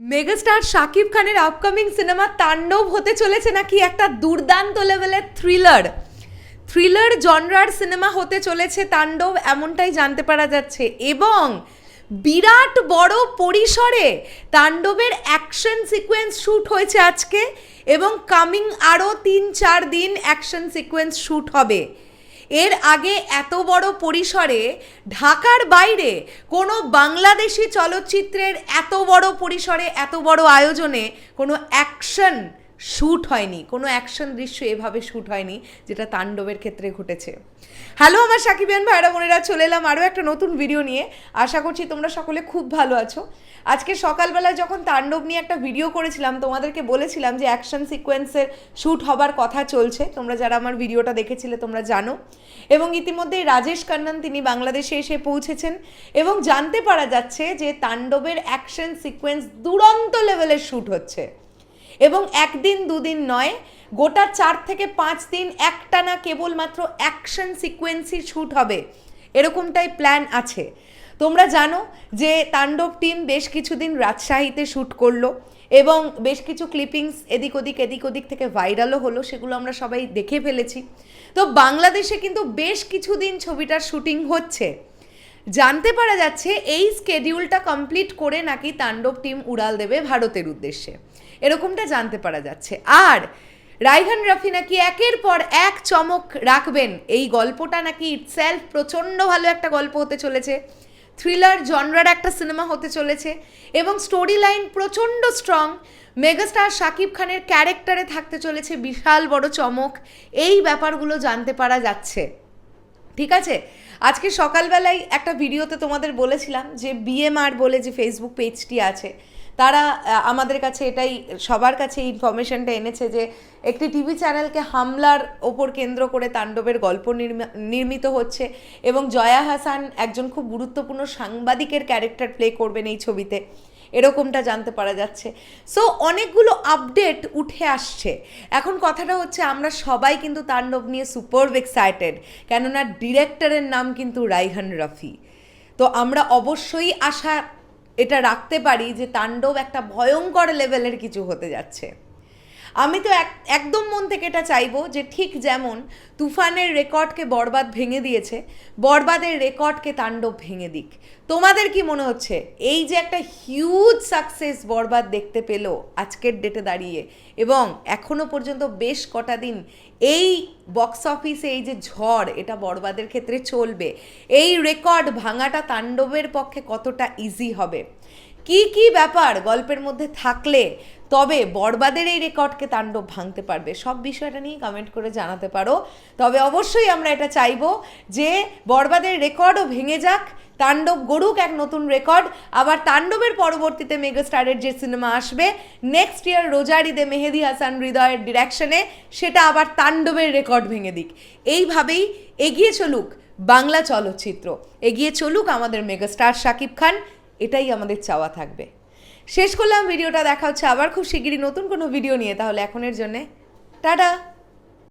Megastar Shakib খানের upcoming cinema তাণ্ডব হতে চলেছে নাকি একটা দুর্দান্ত লেভেলের থ্রিলার থ্রিলার জনরার সিনেমা হতে চলেছে তাণ্ডব এমনটাই জানতে পারা যাচ্ছে এবং বিরাট বড় পরিসরে তাণ্ডবের অ্যাকশন সিকোয়েন্স শ্যুট হয়েছে আজকে এবং কামিং আরও তিন চার দিন অ্যাকশন সিকোয়েন্স শ্যুট হবে। এর আগে এত বড় পরিসরে ঢাকার বাইরে কোনো বাংলাদেশি চলচ্চিত্রের এত বড় পরিসরে, এত বড় আয়োজনে কোনো অ্যাকশন শ্যুট হয়নি, কোনো অ্যাকশন দৃশ্য এভাবে শ্যুট হয়নি যেটা তাণ্ডবের ক্ষেত্রে ঘটেছে। হ্যালো আমার সাকিবিয়ান ভাইরা বোনেরা, চলে এলাম আরও একটা নতুন ভিডিও নিয়ে। আশা করছি তোমরা সকলে খুব ভালো আছো। আজকে সকালবেলায় যখন তাণ্ডব নিয়ে একটা ভিডিও করেছিলাম, তোমাদেরকে বলেছিলাম যে অ্যাকশন সিকোয়েন্সের শ্যুট হবার কথা চলছে। তোমরা যারা আমার ভিডিওটা দেখেছিলে, তোমরা জানো। এবং ইতিমধ্যেই রাজেশ কান্নান, তিনি বাংলাদেশে এসে পৌঁছেছেন। এবং জানতে পারা যাচ্ছে যে তাণ্ডবের অ্যাকশন সিকোয়েন্স দুরন্ত লেভেলের শ্যুট হচ্ছে। এবং একদিন, দুদিন নয়, গোটা চার থেকে পাঁচ দিন একটানা কেবলমাত্র অ্যাকশন সিকোয়েন্সই শ্যুট হবে। এরকমটাই প্ল্যান আছে। তোমরা জানো যে তাণ্ডব টিম বেশ কিছুদিন রাজশাহীতে শ্যুট করল এবং বেশ কিছু ক্লিপিংস এদিক ওদিক এদিক ওদিক থেকে ভাইরালও হলো, সেগুলো আমরা সবাই দেখে ফেলেছি। তো বাংলাদেশে কিন্তু বেশ কিছুদিন ছবিটার শুটিং হচ্ছে। জানতে পারা যাচ্ছে এই স্কেডিউলটা কমপ্লিট করে নাকি তাণ্ডব টিম উড়াল দেবে ভারতের উদ্দেশ্যে। এরকমটা জানতে পারা যাচ্ছে। আর রাইহান রাফি নাকি একের পর এক চমক রাখবেন? এই গল্পটা নাকি ইটসেলফ প্রচণ্ড ভালো একটা গল্প হতে চলেছে। থ্রিলার জনরার একটা সিনেমা হতে চলেছে। এবং স্টোরি লাইন প্রচণ্ড স্ট্রং মেগাস্টার শাকিব খানের ক্যারেক্টারে থাকতে চলেছে বিশাল বড় চমক। এই ব্যাপারগুলো জানতে পারা যাচ্ছে। ঠিক আছে? আজকে সকালবেলায় একটা ভিডিওতে তোমাদের বলেছিলাম যে বিএমআর বলে যে ফেসবুক পেজটি আছে, তারা আমাদের কাছে এটাই, সবার কাছে ইনফরমেশনটা এনেছে যে একটি টিভি চ্যানেলকে হামলার ওপর কেন্দ্র করে তাণ্ডবের গল্প নির্মা- নির্মিত হচ্ছে এবং জয়া হাসান একজন খুব গুরুত্বপূর্ণ সাংবাদিকের ক্যারেক্টার প্লে করবেন এই ছবিতে। এরকমটা জানতে পারা যাচ্ছে। সো অনেকগুলো আপডেট উঠে আসছে। এখন কথাটা হচ্ছে, আমরা সবাই কিন্তু তাণ্ডব নিয়ে সুপার এক্সাইটেড কেননা ডিরেক্টরের নাম কিন্তু রাইহান রফি। তো আমরা অবশ্যই আশা এটা রাখতে পারি যে তাণ্ডব একটা ভয়ঙ্কর লেভেলের কিছু হতে যাচ্ছে। আমি তো এক, একদম মন থেকে এটা চাইব যে ঠিক যেমন তুফানের রেকর্ডকে বরবাদ ভেঙে দিয়েছে, বরবাদের রেকর্ডকে তাণ্ডব ভেঙে দিক। তোমাদের কি মনে হচ্ছে? এই যে একটা হিউজ সাকসেস বরবাদ দেখতে পেল আজকের ডেটে দাঁড়িয়ে এবং এখনও পর্যন্ত বেশ কটা দিন এই বক্স অফিসে এই যে ঝড়, এটা বরবাদের ক্ষেত্রে চলবে, এই রেকর্ড ভাঙাটা তাণ্ডবের পক্ষে কতটা ইজি হবে? কি কি ব্যাপার গল্পের মধ্যে থাকলে তবে বরবাদের এই রেকর্ডকে তাণ্ডব ভাঙতে পারবে? সব বিষয়টা নিয়ে কমেন্ট করে জানাতে পারো। তবে অবশ্যই আমরা এটা চাইব যে বরবাদের রেকর্ডও ভেঙে যাক, তাণ্ডব গড়ুক এক নতুন রেকর্ড। আবার তাণ্ডবের পরবর্তীতে মেগাস্টারের যে সিনেমা আসবে নেক্সট ইয়ার রোজার ঈদে মেহেদি হাসান হৃদয়ের ডিরেকশনে সেটা আবার তাণ্ডবের রেকর্ড ভেঙে দিক। এইভাবেই এগিয়ে চলুক বাংলা চলচ্চিত্র। এগিয়ে চলুক আমাদের মেগাস্টার শাকিব খান। এটাই আমাদের চাওয়া থাকবে। শেষ করলাম, ভিডিওটা দেখা হচ্ছে আবার খুব শিগগিরই নতুন কোনো ভিডিও নিয়ে, তাহলে এখনের জন্যে, টাটা!